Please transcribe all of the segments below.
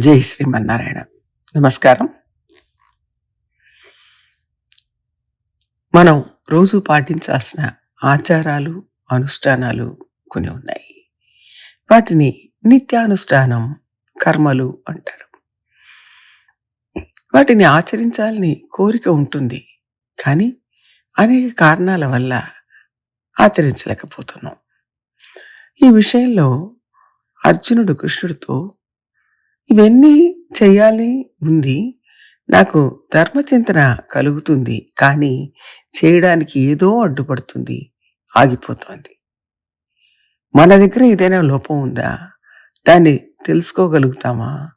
జై శ్రీమన్నారాయణ. నమస్కారం. మనం రోజు పాటించాల్సిన ఆచారాలు అనుష్ఠానాలు కొన్ని ఉన్నాయి. వాటిని నిత్యానుష్ఠానం కర్మలు అంటారు. వాటిని ఆచరించాలని కోరిక ఉంటుంది. కానీ అనేక కారణాల వల్ల ఆచరించలేకపోతున్నాం. ఈ విషయంలో అర్జునుడు కృష్ణుడితో ఇవన్నీ చేయాలి ఉంది. నాకు ధర్మచింతన కలుగుతుంది. కానీ చేయడానికి ఏదో అడ్డుపడుతుంది. ఆగిపోతోంది. మన దగ్గర ఏదైనా లోపం ఉందా? దాన్ని తెలుసుకోగలుగుతామా?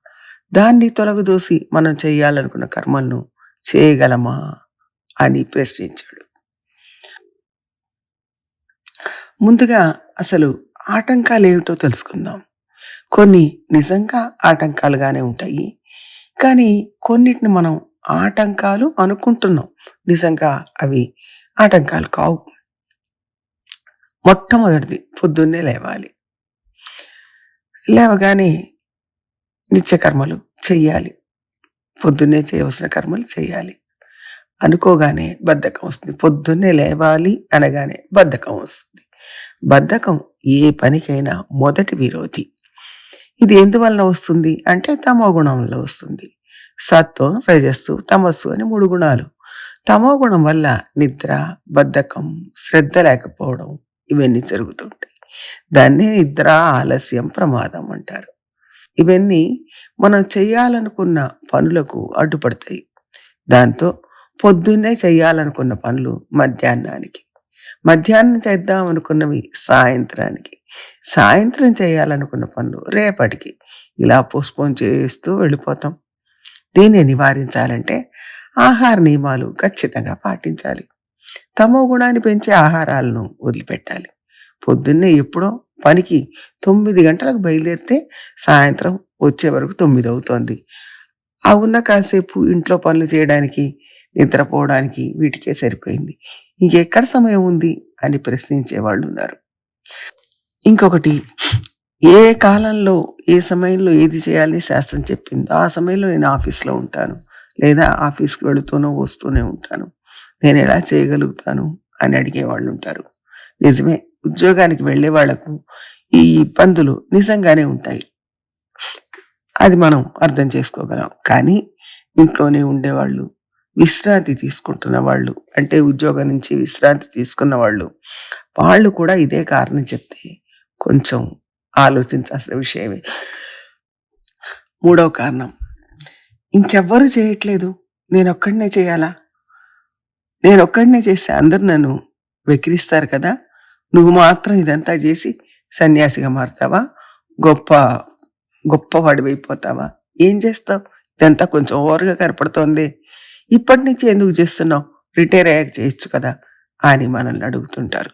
దాన్ని తొలగదోసి మనం చేయాలనుకున్న కర్మలను చేయగలమా? అని ప్రశ్నించాడు. ముందుగా అసలు ఆటంకాలు ఏమిటో తెలుసుకుందాం. కొన్ని నిజంగా ఆటంకాలుగానే ఉంటాయి. కానీ కొన్నిటిని మనం ఆటంకాలు అనుకుంటున్నాం. నిజంగా అవి ఆటంకాలు కావు. మొట్టమొదటిది పొద్దున్నే లేవాలి. లేవగానే నిత్యకర్మలు చెయ్యాలి. పొద్దున్నే చేయవలసిన కర్మలు చేయాలి అనుకోగానే బద్ధకం వస్తుంది. పొద్దున్నే లేవాలి అనగానే బద్ధకం వస్తుంది. బద్ధకం ఏ పనికైనా మొదటి విరోధి. ఇది ఎందువలన వస్తుంది? అంటే తమో గుణం వల్ల వస్తుంది. సత్వం రజస్సు తమస్సు అని మూడు గుణాలు. తమో గుణం వల్ల నిద్ర బద్ధకం శ్రద్ధ లేకపోవడం ఇవన్నీ జరుగుతుంటాయి. దాన్ని నిద్ర ఆలస్యం ప్రమాదం అంటారు. ఇవన్నీ మనం చేయాలనుకున్న పనులకు అడ్డుపడతాయి. దాంతో పొద్దున్నే చేయాలనుకున్న పనులు మధ్యాహ్నానికి. మధ్యాహ్నం చేద్దాం అనుకున్నవి సాయంత్రానికి. సాయంత్రం చేయాలనుకున్న పనులు రేపటికి. ఇలా పోస్ట్పోన్ చేస్తూ వెళ్ళిపోతాం. దీన్ని నివారించాలంటే ఆహార నియమాలు ఖచ్చితంగా పాటించాలి. తమో గుణాన్ని పెంచే ఆహారాలను వదిలిపెట్టాలి. పొద్దున్నే ఎప్పుడో పనికి తొమ్మిది గంటలకు బయలుదేరితే సాయంత్రం వచ్చే వరకు తొమ్మిది అవుతోంది. ఆ ఉన్న కాసేపు ఇంట్లో పనులు చేయడానికి నిద్రపోవడానికి వీటికే సరిపోయింది. ఇంకెక్కడ సమయం ఉంది? అని ప్రశ్నించే వాళ్ళు ఉన్నారు ఇంకొకటి ఏ కాలంలో ఏ సమయంలో ఏది చేయాలని శాస్త్రం చెప్పిందో ఆ సమయంలో నేను ఆఫీస్లో ఉంటాను. లేదా ఆఫీస్కి వెళుతూనో వస్తూనే ఉంటాను. నేను ఎలా చేయగలుగుతాను? అని అడిగే వాళ్ళు ఉంటారు నిజమే ఉద్యోగానికి వెళ్ళే వాళ్ళకు ఈ ఇబ్బందులు నిజంగానే ఉంటాయి. అది మనం అర్థం చేసుకోగలం. కానీ ఇంట్లోనే ఉండేవాళ్ళు విశ్రాంతి తీసుకుంటున్న వాళ్ళు అంటే ఉద్యోగం నుంచి విశ్రాంతి తీసుకున్న వాళ్ళు వాళ్ళు కూడా ఇదే కారణం చెప్తే కొంచెం ఆలోచించాల్సిన విషయమే. మూడవ కారణం ఇంకెవ్వరు చేయట్లేదు. నేను ఒక్కడనే చేయాలా? నేను ఒక్కడనే చేస్తే అందరు నన్ను వెక్కిరిస్తారు కదా? నువ్వు మాత్రం ఇదంతా చేసి సన్యాసిగా మారుతావా? గొప్ప గొప్పవాడివైపోతావా? ఏం చేస్తావు? ఇదంతా కొంచెం ఓవర్గా కనపడుతోంది. ఇప్పటి నుంచి ఎందుకు చేస్తున్నావు? రిటైర్ అయ్యాక చేయొచ్చు కదా అని మనల్ని అడుగుతుంటారు.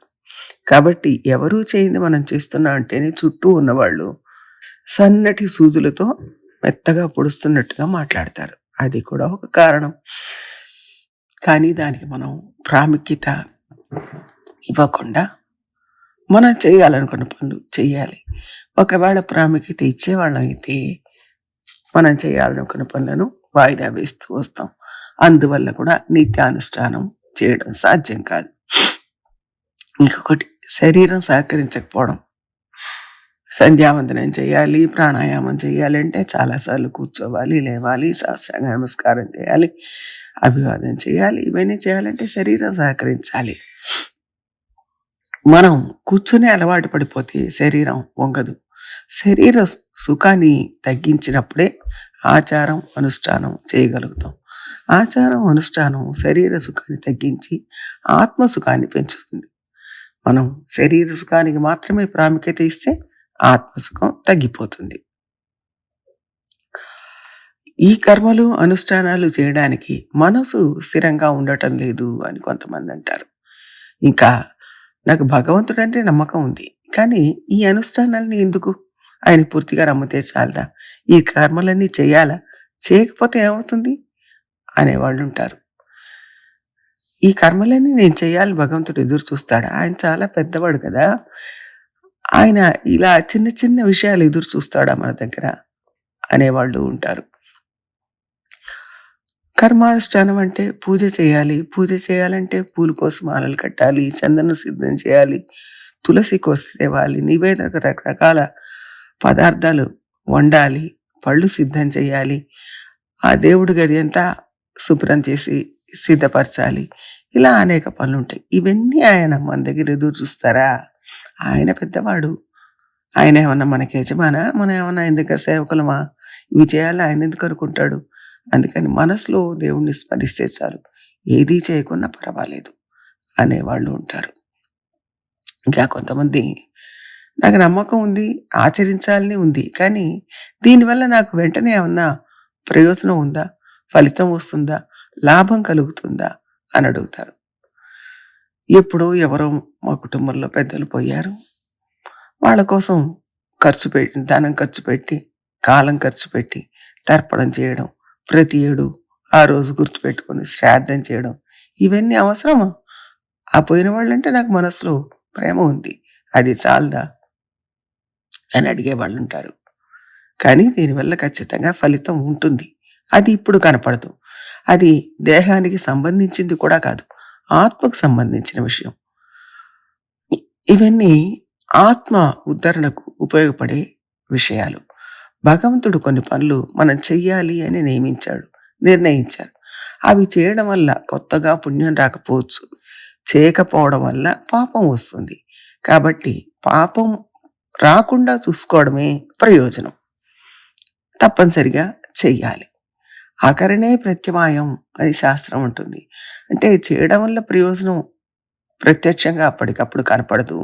కాబట్టి ఎవరూ చేయింది మనం చేస్తున్నాం అంటేనే చుట్టూ ఉన్నవాళ్ళు సన్నటి సూదులతో మెత్తగా పొడుస్తున్నట్టుగా మాట్లాడతారు. అది కూడా ఒక కారణం. కానీ దానికి మనం ప్రాముఖ్యత ఇవ్వకుండా మనం చేయాలనుకున్న పనులు చేయాలి. ఒకవేళ ప్రాముఖ్యత ఇచ్చేవాళ్ళం అయితే మనం చేయాలనుకున్న పనులను వాయిదా వేస్తూ వస్తాం. అందువల్ల కూడా నిత్యానుష్ఠానం చేయడం సాధ్యం కాదు. ఇంకొకటి శరీరం సహకరించకపోవడం. సంధ్యావందనం చేయాలి ప్రాణాయామం చేయాలి అంటే చాలాసార్లు కూర్చోవాలి లేవాలి శాస్త్రాంగ నమస్కారం చేయాలి అభివాదం చేయాలి ఇవన్నీ చేయాలంటే శరీరం సహకరించాలి. మనం కూర్చునే అలవాటు పడిపోతే శరీరం వంగదు. శరీర సుఖాన్ని తగ్గించినప్పుడే ఆచారం అనుష్ఠానం చేయగలుగుతాం. ఆచారం అనుష్ఠానం శరీర సుఖాన్ని తగ్గించి ఆత్మ సుఖాన్ని పెంచుతుంది. మనం శరీర సుఖానికి మాత్రమే ప్రాముఖ్యత ఇస్తే ఆత్మసుఖం తగ్గిపోతుంది. ఈ కర్మలు అనుష్ఠానాలు చేయడానికి మనసు స్థిరంగా ఉండటం లేదు అని కొంతమంది అంటారు. ఇంకా నాకు భగవంతుడంటే నమ్మకం ఉంది. కానీ ఈ అనుష్ఠానాలని ఎందుకు? ఆయన పూర్తిగా నమ్మితే చాలదా ఈ కర్మలన్నీ చేయాలా? చేయకపోతే ఏమవుతుంది? అనేవాళ్ళు ఉంటారు ఈ కర్మలన్నీ నేను చేయాలి భగవంతుడు ఎదురు చూస్తాడు? ఆయన చాలా పెద్దవాడు కదా. ఆయన ఇలా చిన్న చిన్న విషయాలు ఎదురు చూస్తాడా మన దగ్గర? అనేవాళ్ళు ఉంటారు. కర్మానుష్ఠానం అంటే పూజ చేయాలి. పూజ చేయాలంటే పూలు కోసం మాలలు కట్టాలి చందనం సిద్ధం చేయాలి తులసి కోసి తేవాలి నివేదన రకరకాల పదార్థాలు వండాలి పళ్ళు సిద్ధం చేయాలి ఆ దేవుడి గది అంతా శుభ్రం చేసి సిద్ధపరచాలి. ఇలా అనేక పనులు ఉంటాయి ఇవన్నీ ఆయన మన దగ్గర ఎదురు చూస్తారా? ఆయన పెద్దవాడు. ఆయన ఏమన్నా మనకి యజమానా? మనం ఏమన్నా ఆయన దగ్గర సేవకులమా? ఇవి చేయాలి ఆయన ఎందుకు అనుకుంటాడు? అందుకని మనసులో దేవుణ్ణి స్మరిస్తే చాలు. ఏదీ చేయకున్నా పర్వాలేదు అనేవాళ్ళు ఉంటారు. ఇంకా కొంతమంది నాకు నమ్మకం ఉంది ఆచరించాలని ఉంది. కానీ దీనివల్ల నాకు వెంటనే ఏమన్నా ప్రయోజనం ఉందా? ఫలితం వస్తుందా? లాభం కలుగుతుందా? అని అడుగుతారు. ఎప్పుడో ఎవరో మా కుటుంబంలో పెద్దలు పోయారు. వాళ్ళ కోసం ఖర్చు పెట్టి ధనం ఖర్చు పెట్టి కాలం ఖర్చు పెట్టి తర్పణం చేయడం ప్రతి ఏడు ఆ రోజు గుర్తుపెట్టుకొని శ్రాద్ధం చేయడం ఇవన్నీ అవసరమా? ఆ పోయిన వాళ్ళంటే నాకు మనసులో ప్రేమ ఉంది. అది చాలదా? అని అడిగే వాళ్ళు ఉంటారు కానీ దీనివల్ల ఖచ్చితంగా ఫలితం ఉంటుంది. అది ఇప్పుడు కనపడదు. అది దేహానికి సంబంధించింది కూడా కాదు. ఆత్మకు సంబంధించిన విషయం. ఇవన్నీ ఆత్మ ఉద్ధరణకు ఉపయోగపడే విషయాలు. భగవంతుడు కొన్ని పనులు మనం చెయ్యాలి అని నియమించాడు నిర్ణయించాడు. అవి చేయడం వల్ల కొత్తగా పుణ్యం రాకపోవచ్చు. చేయకపోవడం వల్ల పాపం వస్తుంది. కాబట్టి పాపం రాకుండా చూసుకోవడమే ప్రయోజనం. తప్పనిసరిగా చెయ్యాలి. ఆకరణే ప్రత్యమాయం అని శాస్త్రం ఉంటుంది అంటే చేయడం వల్ల ప్రయోజనం ప్రత్యక్షంగా అప్పటికప్పుడు కనపడదు.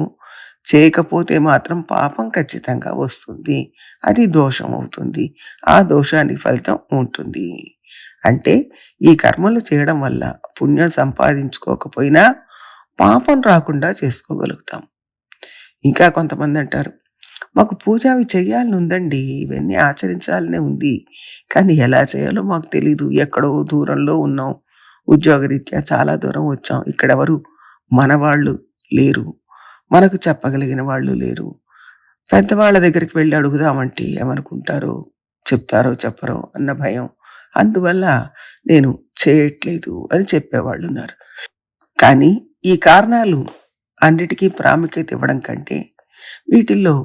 చేయకపోతే మాత్రం పాపం ఖచ్చితంగా వస్తుంది. అది దోషం అవుతుంది. ఆ దోషానికి ఫలితం ఉంటుంది. అంటే ఈ కర్మలు చేయడం వల్ల పుణ్యం సంపాదించుకోకపోయినా పాపం రాకుండా చేసుకోగలుగుతాం. ఇంకా కొంతమంది అంటారు మాకు పూజ అవి చేయాలని ఉందండి ఇవన్నీ ఆచరించాలనే ఉంది. కానీ ఎలా చేయాలో మాకు తెలీదు. ఎక్కడో దూరంలో ఉన్నాం. ఉద్యోగరీత్యా చాలా దూరం వచ్చాం. ఇక్కడెవరు మన వాళ్ళు లేరు. మనకు చెప్పగలిగిన వాళ్ళు లేరు. పెద్దవాళ్ళ దగ్గరికి వెళ్ళి అడుగుదామంటే ఏమనుకుంటారో చెప్తారో చెప్పరో అన్న భయం. అందువల్ల నేను చేయట్లేదు అని చెప్పేవాళ్ళు ఉన్నారు కానీ ఈ కారణాలు అన్నిటికీ ప్రాముఖ్యత ఇవ్వడం కంటే వీటిల్లో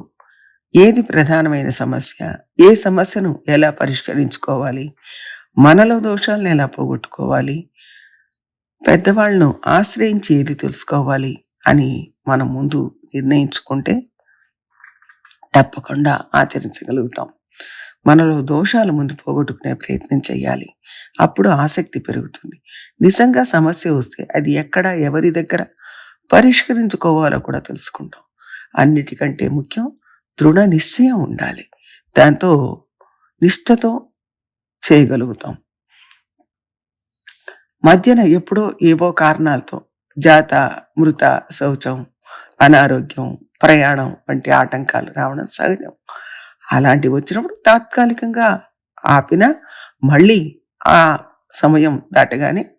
ఏది ప్రధానమైన సమస్య? ఏ సమస్యను ఎలా పరిష్కరించుకోవాలి? మనలో దోషాలను ఎలా పోగొట్టుకోవాలి? పెద్దవాళ్ళను ఆశ్రయించి ఏది తెలుసుకోవాలి అని మనం ముందు నిర్ణయించుకుంటే తప్పకుండా ఆచరించగలుగుతాం. మనలో దోషాలు ముందు పోగొట్టుకునే ప్రయత్నం చేయాలి. అప్పుడు ఆసక్తి పెరుగుతుంది. నిజంగా సమస్య వస్తే అది ఎక్కడ ఎవరి దగ్గర పరిష్కరించుకోవాలో కూడా తెలుసుకుంటాం. అన్నిటికంటే ముఖ్యం దృఢ నిశ్చయం ఉండాలి. దాంతో నిష్ఠతో చేయగలుగుతాం. మధ్యన ఎప్పుడో ఏవో కారణాలతో జాత మృత శౌచం అనారోగ్యం ప్రయాణం వంటి ఆటంకాలు రావడం సహజం. అలాంటివి వచ్చినప్పుడు తాత్కాలికంగా ఆపిన మళ్ళీ ఆ సమయం దాటగానే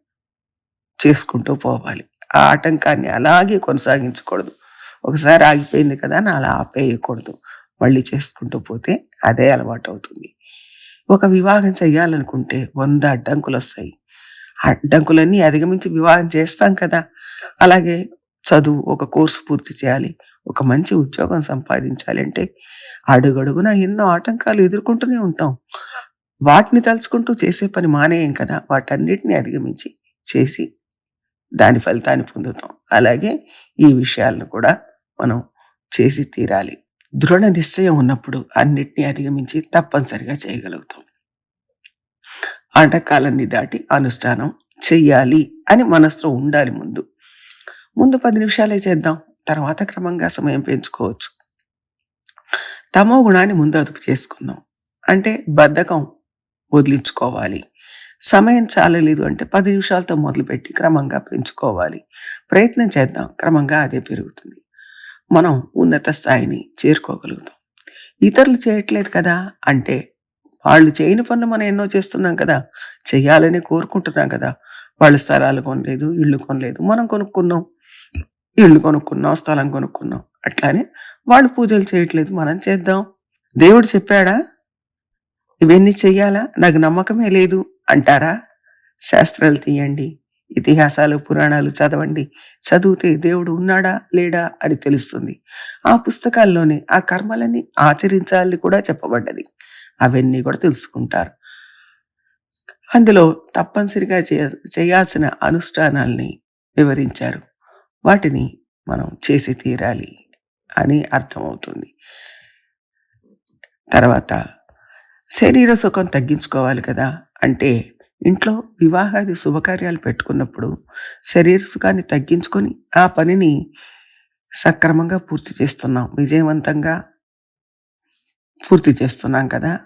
చేసుకుంటూ పోవాలి. ఆ ఆటంకాన్ని అలాగే కొనసాగించకూడదు. ఒకసారి ఆగిపోయింది కదా అని అలా ఆపేయకూడదు. మళ్ళీ చేసుకుంటూ పోతే అదే అలవాటు అవుతుంది ఒక వివాహం చేయాలనుకుంటే వంద అడ్డంకులు వస్తాయి అడ్డంకులన్నీ అధిగమించి వివాహం చేస్తాం కదా. అలాగే చదువు ఒక కోర్సు పూర్తి చేయాలి ఒక మంచి ఉద్యోగం సంపాదించాలి అంటే అడుగడుగున ఎన్నో ఆటంకాలు ఎదుర్కొంటూనే ఉంటాం. వాటిని తలుచుకుంటూ చేసే పని మానేయం కదా. వాటన్నిటిని అధిగమించి చేసి దాని ఫలితాన్ని పొందుతాం. అలాగే ఈ విషయాలను కూడా మనం చేసి తీరాలి. దృఢ నిశ్చయం ఉన్నప్పుడు అన్నిటినీ అధిగమించి తప్పనిసరిగా చేయగలుగుతాం. ఆటంకాలన్నీ దాటి అనుష్ఠానం చెయ్యాలి అని మనసులో ఉండాలి ముందు. ముందు పది నిమిషాలే చేద్దాం తర్వాత క్రమంగా సమయం పెంచుకోవచ్చు. తమో గుణాన్ని ముందు అదుపు చేసుకుందాం. అంటే బద్ధకం వదిలించుకోవాలి. సమయం చాలలేదు అంటే పది నిమిషాలతో మొదలుపెట్టి క్రమంగా పెంచుకోవాలి. ప్రయత్నం చేద్దాం క్రమంగా అదే పెరుగుతుంది. మనం ఉన్నత స్థాయిని చేరుకోగలుగుతాం. ఇతరులు చేయట్లేదు కదా? అంటే వాళ్ళు చేయని పనులు మనం ఎన్నో చేస్తున్నాం కదా? చేయాలని కోరుకుంటున్నాం కదా? వాళ్ళు స్థలాలు కొనలేదు ఇళ్ళు కొనలేదు మనం కొనుక్కున్నాం ఇళ్ళు కొనుక్కున్నాం స్థలం కొనుక్కున్నాం. అట్లానే వాళ్ళు పూజలు చేయట్లేదు మనం చేద్దాం. దేవుడు చెప్పాడా? ఇవన్నీ చెయ్యాలా? నాకు నమ్మకమే లేదు అంటారా? శాస్త్రాలు తీయండి. ఇతిహాసాలు పురాణాలు చదవండి. చదివితే దేవుడు ఉన్నాడా లేడా అని తెలుస్తుంది. ఆ పుస్తకాల్లోనే ఆ కర్మలని ఆచరించాలని కూడా చెప్పబడ్డది. అవన్నీ కూడా తెలుసుకుంటారు. అందులో తప్పనిసరిగా చేయ- చేయాల్సిన అనుష్ఠానాల్ని వివరించారు. వాటిని మనం చేసి తీరాలి అని అర్థమవుతుంది. తర్వాత శరీర సుఖం తగ్గించుకోవాలి కదా అంటే ఇంట్లో వివాహాది శుభకార్యాలు పెట్టుకున్నప్పుడు శరీర సుఖాన్ని తగ్గించుకొని ఆ పనిని సక్రమంగా పూర్తి చేస్తున్నాం. విజయవంతంగా పూర్తి చేస్తున్నాం కదా?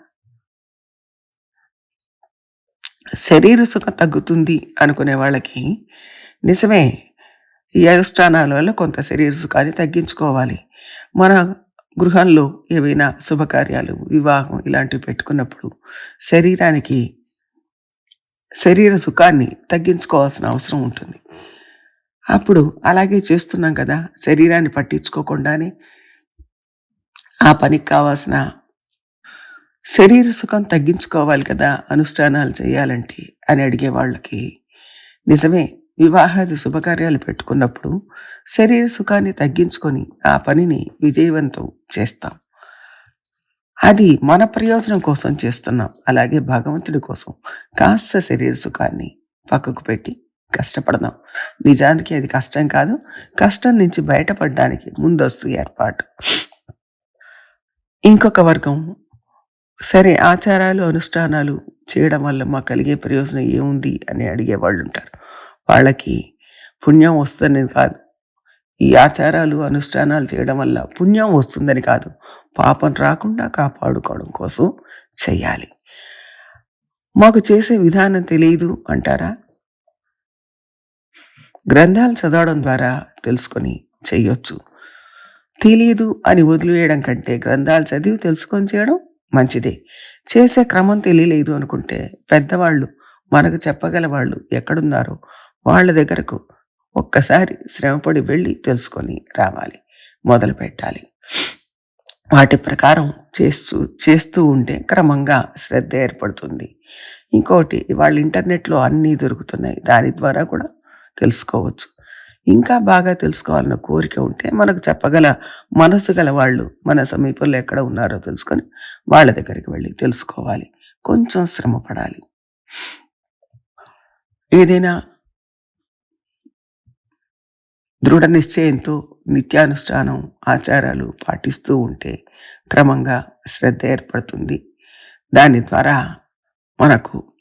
శరీర సుఖం తగ్గుతుంది అనుకునే వాళ్ళకి నిజమే ఈ అనుష్ఠానాల వల్ల కొంత శరీర సుఖాన్ని తగ్గించుకోవాలి. మన గృహంలో ఏవైనా శుభకార్యాలు వివాహం ఇలాంటివి పెట్టుకున్నప్పుడు శరీరానికి శరీర సుఖాన్ని తగ్గించుకోవాల్సిన అవసరం ఉంటుంది. అప్పుడు అలాగే చేస్తున్నాం కదా శరీరాన్ని పట్టించుకోకుండానే. ఆ పనికి కావాల్సిన శరీర సుఖం తగ్గించుకోవాలి కదా అనుష్ఠానాలు చేయాలంటే అని అడిగే వాళ్ళకి నిజమే వివాహాది శుభకార్యాలు పెట్టుకున్నప్పుడు శరీర సుఖాన్ని తగ్గించుకొని ఆ పనిని విజయవంతం చేస్తాం. అది మన ప్రయోజనం కోసం చేస్తున్నాం. అలాగే భగవంతుడి కోసం. కాస్త శరీర సుఖాన్ని పక్కకు పెట్టి కష్టపడదాం. నిజానికి అది కష్టం కాదు. కష్టం నుంచి బయటపడడానికి ముందస్తు ఏర్పాటు. ఇంకొక వర్గం. సరే ఆచారాలు అనుష్ఠానాలు చేయడం వల్ల మాకు కలిగే ప్రయోజనం ఏముంది అని అడిగే వాళ్ళు ఉంటారు వాళ్ళకి పుణ్యం వస్తుందని కాదు. ఈ ఆచారాలు అనుష్ఠానాలు చేయడం వల్ల పుణ్యం వస్తుందని కాదు పాపం రాకుండా కాపాడుకోవడం కోసం చేయాలి. మాకు చేసే విధానం తెలియదు అంటారా? గ్రంథాలు చదవడం ద్వారా తెలుసుకొని చేయొచ్చు. తెలియదు అని వదిలివేయడం కంటే గ్రంథాలు చదివి తెలుసుకొని చేయడం మంచిదే. చేసే క్రమం తెలియలేదు అనుకుంటే పెద్దవాళ్ళు మనకు చెప్పగల వాళ్ళు ఎక్కడున్నారో వాళ్ళ దగ్గరకు ఒక్కసారి శ్రమపడి వెళ్ళి తెలుసుకొని రావాలి మొదలు పెట్టాలి. వాటి ప్రకారం చేస్తూ చేస్తూ ఉంటే క్రమంగా శ్రద్ధ ఏర్పడుతుంది. ఇంకోటి ఇవాళ ఇంటర్నెట్లో అన్నీ దొరుకుతున్నాయి. దాని ద్వారా కూడా తెలుసుకోవచ్చు. ఇంకా బాగా తెలుసుకోవాలన్న కోరిక ఉంటే మనకు చెప్పగల మనసు గల వాళ్ళు మన సమీపంలో ఎక్కడ ఉన్నారో తెలుసుకొని వాళ్ళ దగ్గరికి వెళ్ళి తెలుసుకోవాలి. కొంచెం శ్రమ పడాలి ఏదైనా దృఢ నిశ్చయంతో నిత్యానుష్ఠానం ఆచారాలు పాటిస్తూ ఉంటే క్రమంగా శ్రద్ధ ఏర్పడుతుంది. దాని ద్వారా మనకు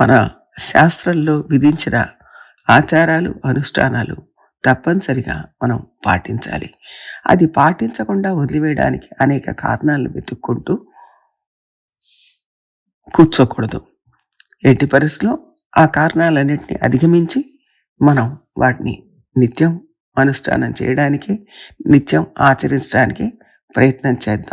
మన శాస్త్రంలో విధించిన ఆచారాలు అనుష్ఠానాలు తప్పనిసరిగా మనం పాటించాలి. అది పాటించకుండా వదిలివేయడానికి అనేక కారణాలను వెతుక్కుంటూ కూర్చోకూడదు. ఎట్టి పరిస్థితిలో ఆ కారణాలన్నింటినీ అధిగమించి మనం వాటిని నిత్యం అనుష్ఠానం చేయడానికి నిత్యం ఆచరించడానికి ప్రయత్నం చేద్దాం.